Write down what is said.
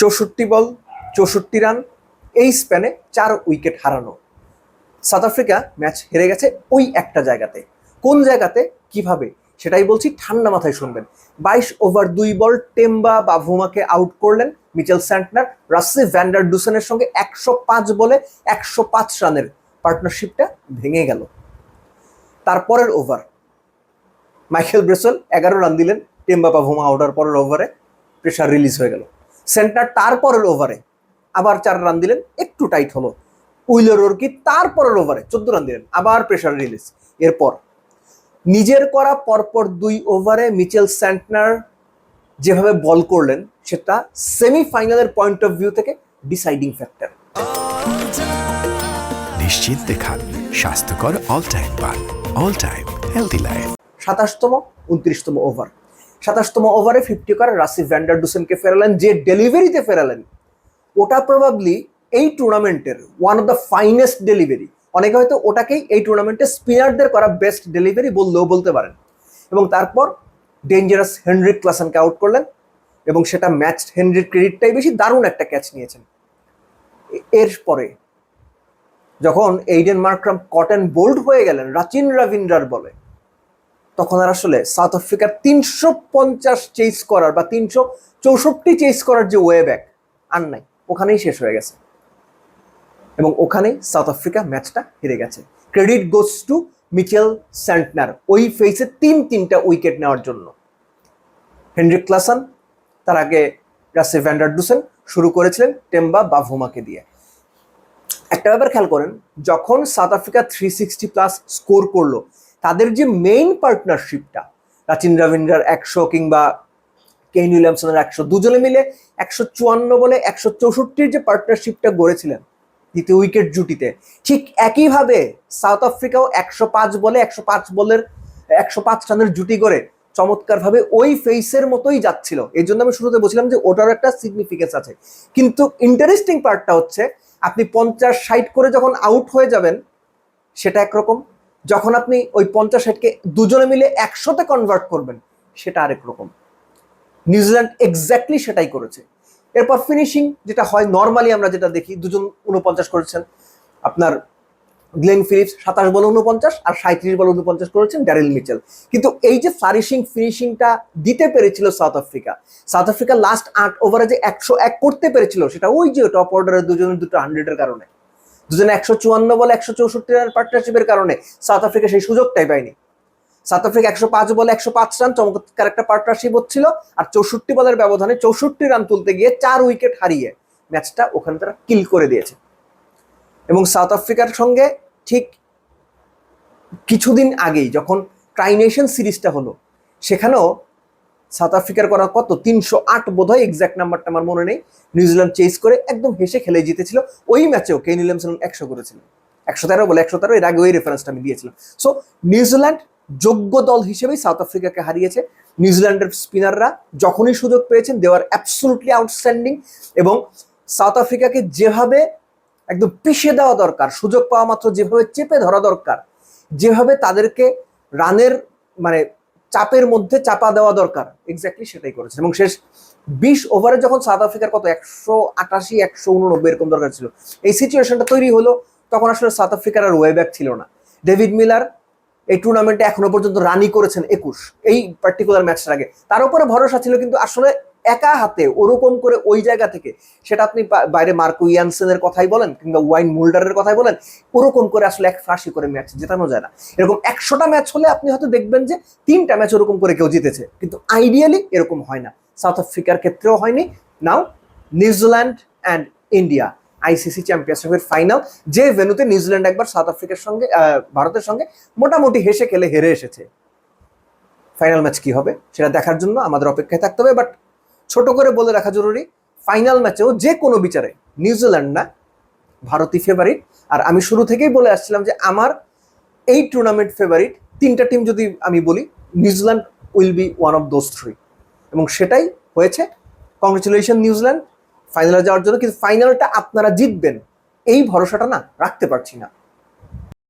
চৌষট্টি বল, চৌষট্টি রান, এই স্প্যানে চার উইকেট হারানো। সাউথ আফ্রিকা ম্যাচ হেরে গেছে ওই একটা জায়গাতে। কোন জায়গাতে, কীভাবে, সেটাই বলছি ঠান্ডা মাথায় শুনবেন। বাইশ ওভার দুই বল, টেম্বা বা ভুমাকে আউট করলেন Mitchell Santner. Rassie van der ডুসেনের সঙ্গে একশো পাঁচ বলে একশো পাঁচ রানের পার্টনারশিপটা ভেঙে গেল। তারপরের ওভার মাইকেল ব্রেসল এগারো রান দিলেন, টেম্বা বা ভুমা আউটার পরের ওভারে প্রেশার রিলিজ হয়ে গেল। সেন্টার তারপরের ওভারে আবার চার রান দিলেন একটু টাইট হলো। উইলার ওরকি তারপরের ওভারে চোদ্দ রান দিলেন আবার প্রেশার রিলিজ এরপর নিজের করা পরপর দুই ওভারে মিচেল স্যান্টনার যেভাবে বল করলেন সেটা সেমিফাইনালের পয়েন্ট অফ ভিউ থেকে ডিসাইডিং ফ্যাক্টর নিশ্চিত দেখান স্বাস্থ্যকর অল টাইম পান অল টাইম হেলদি লাইফ সাতাশতম উনত্রিশতম ওভার সাতাশতম ওভারে ফিফটি করে রাসি ভ্যান্ডার ডুসেনকে ফেরালেন, যে ডেলিভারিতে ফেরালেন, ওটা প্রবাবলি এই টুর্নামেন্টের one of the finest delivery অনেকে হয়তো ওটাকেই এই টুর্নামেন্টে স্পিনারদের করা বেস্ট ডেলিভারি বললেও বলতে পারেন। এবং তারপর ডেঞ্জারাস হেনরিক ক্লাসনকে আউট করলেন এবং সেটা ম্যাচ হেনরির ক্রেডিটটাই বেশি দারুণ একটা ক্যাচ নিয়েছেন। এরপরে যখন এইডেন মার্ক্রাম কটন বোল্ড হয়ে গেলেন, রাচিন রাভিন্দ্রার বলে তখন আর আসলে সাউথ আফ্রিকার তিনশো পঞ্চাশ চেস করার বা তিনশো চৌষট্টি চেস করার যে ওয়ে ব্যাক আর নাই। ওখানেই শেষ হয়ে গেছে। এবং ওখানেই সাউথ আফ্রিকা ম্যাচটা হেরে গেছে। Credit goes to Mitchell Santner ওই ফেসে তিন তিনটা উইকেট নেওয়ার জন্য। হেনরিক ক্লাসান তার আগে রাসে ভ্যান্ডার ডুসেন শুরু করেছিলেন টেম্বা বাভুমাকে দিয়ে। একটা ব্যাপার খেয়াল করেন, যখন South Africa three sixty plus score করল তাদের যে মেইন পার্টনারশিপটা রাচিন রবীন্দ্রার একশো কিংবা কেইন উইলিয়ামসনের একশো, দুজনে মিলে একশো চুয়ান্ন বলে একশো চৌষট্টির যে পার্টনারশিপটা গড়েছিলেন দ্বিতীয় উইকেট জুটিতে, ঠিক একইভাবে সাউথ আফ্রিকাও একশো পাঁচ বলে একশো পাঁচ বলের, একশো পাঁচ রানের জুটি করে চমৎকারভাবে ওই ফেসের মতোই যাচ্ছিল। এই জন্য আমি শুরুতে বলছিলাম যে ওটার একটা সিগনিফিকেন্স আছে। কিন্তু ইন্টারেস্টিং পার্টটা হচ্ছে, আপনি পঞ্চাশ, ষাট করে যখন আউট হয়ে যাবেন, সেটা একরকম। যখন আপনি ওই পঞ্চাশ ষাটকে দুজনে মিলে একশোতে কনভার্ট করবেন, সেটা আরেক রকম। নিউজিল্যান্ড এক্স্যাক্টলি সেটাই করেছে। এরপর ফিনিশিং যেটা হয় নর্মালি আমরা যেটা দেখি, দুজন উনপঞ্চাশ করেছেন। আপনার গ্লেন ফিলিপস সাতাশ বলে উনপঞ্চাশ আর সাঁত্রিশ বলে উনপঞ্চাশ করেছেন ড্যারিল মিচেল কিন্তু এই যে ফ্লারিশিং ফিনিশিংটা দিতে পেরেছিল South Africa South Africa last আট ওভারে যে একশো এক করতে পেরেছিল, সেটা ওই যে টপ অর্ডারের দুজনের দুটো হান্ড্রেডের কারণে। দুজনে একশো চুয়ান্ন বলে একশো চৌষট্টি রানের পার্টনারশিপের কারণে সাউথ আফ্রিকা সেই সুযোগটাই পায়নি। সাউথ আফ্রিকা একশো পাঁচ বলে একশো পাঁচ রান, চমৎকার একটা পার্টনারশিপ হচ্ছিল, আর চৌষট্টি বলের ব্যবধানে চৌষট্টি রান তুলতে গিয়ে চার উইকেট হারিয়ে ম্যাচটা ওখানে তারা কিল করে দিয়েছে। এবং সাউথ আফ্রিকার সঙ্গে ঠিক কিছুদিন আগেই যখন ট্রাইনেশন সিরিজটা হলো, সেখানেও সাউথ আফ্রিকার করা কত? তিনশো আট বোধ হয় এক্সাক্ট নাম্বারটা আমার মনে নেই। নিউজিল্যান্ড চেস করে একদম হেসে খেলে জিতেছিল। ওই ম্যাচেও কেন উইলিয়ামসন একশো করেছিলেন একশো তেরো বলে একশো তেরো, এর আগে ওই রেফারেন্সটা আমি দিয়েছিলাম। সো নিউজিল্যান্ড যোগ্য দল হিসেবেই সাউথ আফ্রিকাকে হারিয়েছে। নিউজিল্যান্ডের স্পিনাররা যখনই সুযোগ পেয়েছেন দেওয়ার অ্যাবসলুটলি আউটস্ট্যান্ডিং এবং সাউথ আফ্রিকাকে যেভাবে একদম পিষে দেওয়া দরকার, সুযোগ পাওয়া মাত্র যেভাবে চেপে ধরা দরকার, যেভাবে তাদেরকে রানের মানে চাপের মধ্যে চাপা দেওয়া দরকার। এক্স্যাক্টলি সেটাই করেছে এবং শেষ বিশ ওভারে যখন সাউথ আফ্রিকার কত? একশো আটাশি, একশো উননব্বই এরকম দরকার ছিল। এই সিচুয়েশনটা তৈরি হলো, তখন আসলে সাউথ আফ্রিকার আর ওয়ে ব্যাক ছিল না। ডেভিড মিলার এই টুর্নামেন্টে এখনও পর্যন্ত রানই করেছেন একুশ। এই পার্টিকুলার ম্যাচটার আগে। তার উপরে ভরসা ছিল, কিন্তু আসলে একা হাতে ওরকম করে ওই জায়গা থেকে, সেটা আপনি বাইরে মার্কো ইয়ানসেনের কথাই বলেন কিংবা ওয়াইন মুল্ডারের কথাই বলেন ওরকম করে আসলে এক ফ্লাশি করে ম্যাচ জেতানো যায় না। এরকম একশোটা ম্যাচ হলে আপনি হয়তো দেখবেন যে তিনটা ম্যাচ ওরকম করে কেউ জিতেছে, কিন্তু আইডিয়ালি এরকম হয় না। সাউথ আফ্রিকার ক্ষেত্রেও হয়নি। Now New Zealand and India ICC চ্যাম্পিয়নশিপের ফাইনাল যে ভেনুতে নিউজিল্যান্ড একবার সাউথ আফ্রিকার সঙ্গে ভারতের সঙ্গে মোটামুটি হেসে খেলে হেরে এসেছে। ফাইনাল ম্যাচ কি হবে, সেটা দেখার জন্য আমাদের অপেক্ষায় থাকতে হবে বাট ছোট করে বলে রাখা জরুরি ফাইনাল ম্যাচেও যে কোনো বিচারে নিউজিল্যান্ড না, ভারতই ফেভারিট আর আমি শুরু থেকেই বলে আসছিলাম যে আমার এই টুর্নামেন্ট ফেভারিট তিনটা টিম যদি আমি বলি New Zealand will be one of those three এবং সেটাই হয়েছে। কংগ্রেচুলেশন নিউজিল্যান্ড ফাইনালে যাওয়ার জন্য কিন্তু ফাইনালটা আপনারা জিতবেন। এই ভরসাটা না রাখতে পারছি না।